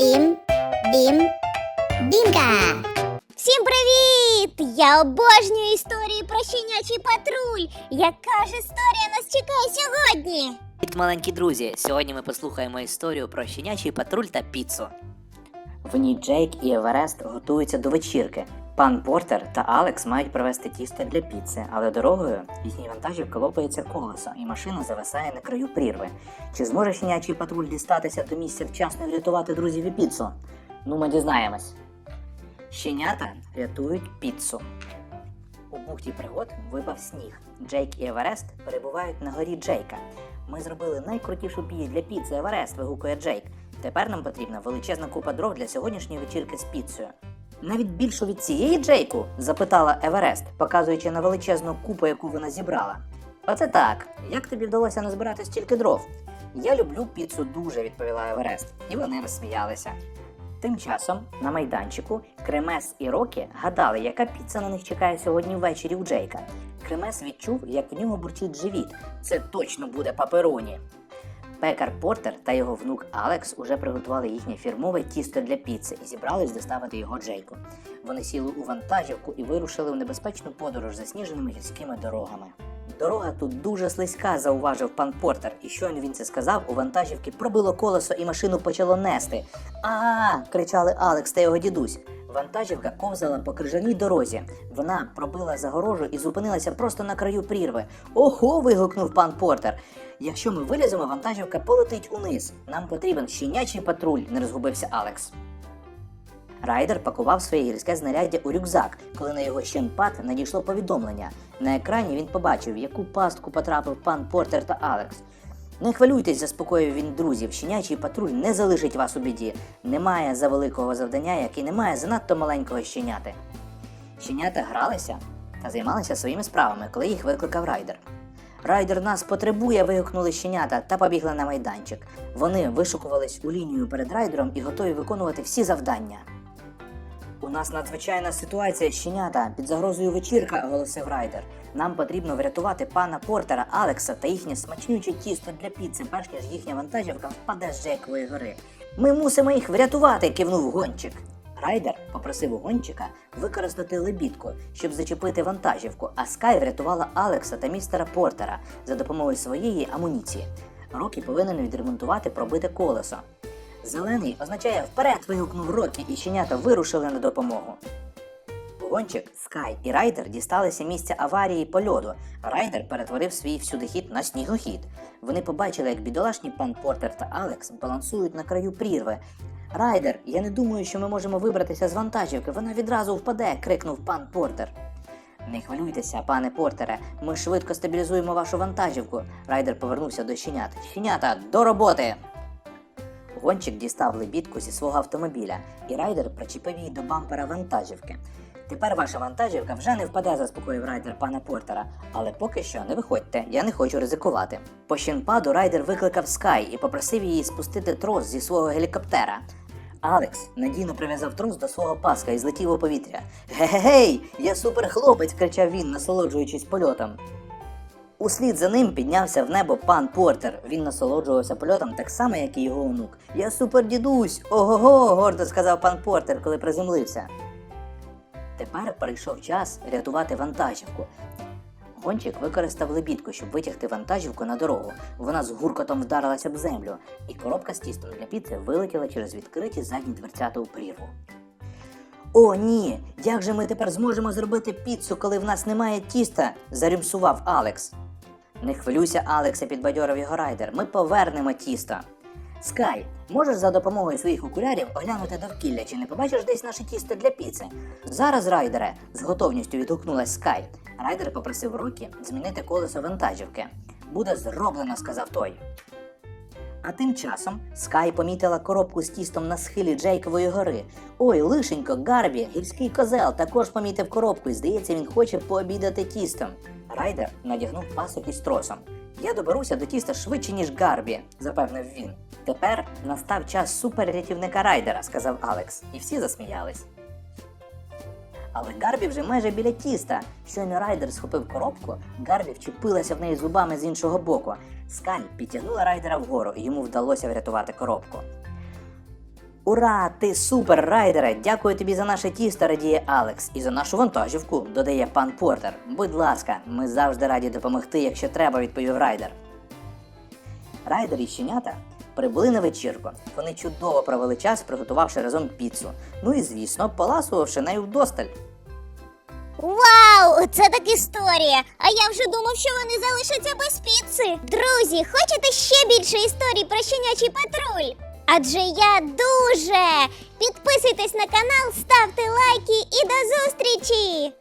Бім, бім, бімка. Всім привіт! Я обожнюю історії про щенячий патруль. Яка ж історія нас чекає сьогодні? Привіт, маленькі друзі! Сьогодні ми послухаємо історію про щенячий патруль та піцу. В ній Джейк і Еверест готуються до вечірки. Пан Портер та Алекс мають привезти тісто для піци, але дорогою їхній вантажівка лопається колесо, і машина зависає на краю прірви. Чи зможе щенячий патруль дістатися до місця вчасно і врятувати друзів і піцу? Ну, ми дізнаємось. Щенята рятують піцу. У бухті пригод випав сніг. Джейк і Еверест перебувають на горі Джейка. Ми зробили найкрутішу піч для піци Еверест, вигукує Джейк. Тепер нам потрібна величезна купа дров для сьогоднішньої вечірки з піцею. Навіть більшу від цієї Джейку? запитала Еверест, показуючи на величезну купу, яку вона зібрала. Оце так. Як тобі вдалося назбирати стільки дров? Я люблю піцу дуже, відповіла Еверест, і вони розсміялися. Тим часом на майданчику Кремес і Рокі гадали, яка піца на них чекає сьогодні ввечері у Джейка. Кремес відчув, як в нього бурчить живіт. Це точно буде папероні. Пекар Портер та його внук Алекс уже приготували їхнє фірмове тісто для піци і зібрались доставити його Джейку. Вони сіли у вантажівку і вирушили в небезпечну подорож засніженими гірськими дорогами. Дорога тут дуже слизька, зауважив пан Портер, і щойно він це сказав, у вантажівки пробило колесо і машину почало нести. А, кричали Алекс та його дідусь. Вантажівка ковзала по крижаній дорозі. Вона пробила загорожу і зупинилася просто на краю прірви. Ого. вигукнув пан Портер. Якщо ми виліземо, вантажівка полетить униз. Нам потрібен щенячий патруль, не розгубився Алекс. Райдер пакував своє гірське знаряддя у рюкзак, коли на його щенпад надійшло повідомлення. На екрані він побачив, в яку пастку потрапив пан Портер та Алекс. Не хвилюйтесь, заспокоїв він друзів. Щенячий патруль не залишить вас у біді. Немає за великого завдання, як і немає занадто маленького щеняти. Щенята гралися та займалися своїми справами, коли їх викликав райдер. Райдер нас потребує, вигукнули щенята та побігли на майданчик. Вони вишукувались у лінію перед райдером і готові виконувати всі завдання. У нас надзвичайна ситуація, щенята. Під загрозою вечірка, оголосив райдер. Нам потрібно врятувати пана Портера, Алекса та їхнє смачнюче тісто для піци, перш ніж їхня вантажівка впаде з Джекової гори. Ми мусимо їх врятувати, кивнув гончик. Райдер попросив у гончика використати лебідку, щоб зачепити вантажівку, а Скай врятувала Алекса та містера Портера за допомогою своєї амуніції. Рокі повинен відремонтувати пробите колесо. Зелений означає вперед. вигукнув Рокі, і щенята вирушили на допомогу. Гончик, Скай і Райдер дісталися місця аварії по льоду. Райдер перетворив свій всюдихід на снігохід. Вони побачили, як бідолашні пан Портер та Алекс балансують на краю прірви. Райдер, я не думаю, що ми можемо вибратися з вантажівки. Вона відразу впаде, крикнув пан Портер. Не хвилюйтеся, пане Портере, ми швидко стабілізуємо вашу вантажівку. Райдер повернувся до щенят. Щенята, до роботи! Гончик дістав лебідку зі свого автомобіля, і райдер причепив її до бампера вантажівки. Тепер ваша вантажівка вже не впаде, заспокоїв райдер пана Портера. Але поки що не виходьте, я не хочу ризикувати. По щенпаду райдер викликав Скай і попросив її спустити трос зі свого гелікоптера. Алекс надійно прив'язав трос до свого паска і злетів у повітря. Ге-ге-гей! Я суперхлопець! кричав він, насолоджуючись польотом. Услід за ним піднявся в небо пан Портер. Він насолоджувався польотом так само, як і його онук. Я супер дідусь! Ого-го! гордо сказав пан Портер, коли приземлився. Тепер прийшов час рятувати вантажівку. Гончик використав лебідку, щоб витягти вантажівку на дорогу. Вона з гуркотом вдарилася б землю, і коробка з тістом для піци вилетіла через відкриті задні дверцята у прірву. О, ні! Як же ми тепер зможемо зробити піцу, коли в нас немає тіста? зарюмсував Алекс. Не хвилюйся, Алексе, підбадьорив його райдер. Ми повернемо тісто. Скай, можеш за допомогою своїх окулярів оглянути довкілля, чи не побачиш десь наше тісто для піци? Зараз, райдере, з готовністю відгукнулась Скай. Райдер попросив Рокі змінити колесо вантажівки. Буде зроблено, сказав той. А тим часом Скай помітила коробку з тістом на схилі Джейкової гори. Ой, лишенько, Гарбі, гірський козел, також помітив коробку і здається, він хоче пообідати тістом. Райдер надягнув пасок із тросом. Я доберуся до тіста швидше, ніж Гарбі, запевнив він. Тепер настав час суперрятівника Райдера, сказав Алекс, і всі засміялись. Але Гарбі вже майже біля тіста. Щойно райдер схопив коробку, Гарбі вчепилася в неї зубами з іншого боку. Скаль підтягнула райдера вгору, і йому вдалося врятувати коробку. Ура! Ти супер, райдере! Дякую тобі за наше тісто, радіє Алекс, і за нашу вантажівку, додає пан Портер. Будь ласка, ми завжди раді допомогти, якщо треба, відповів райдер. Райдер і щенята прибули на вечірку. Вони чудово провели час, приготувавши разом піцу. Ну і звісно, поласувавши нею вдосталь. Вау, це так історія! А я вже думав, що вони залишаться без піци. Друзі, хочете ще більше історій про щенячий патруль? Адже я дуже! Підписуйтесь на канал, ставте лайки і до зустрічі!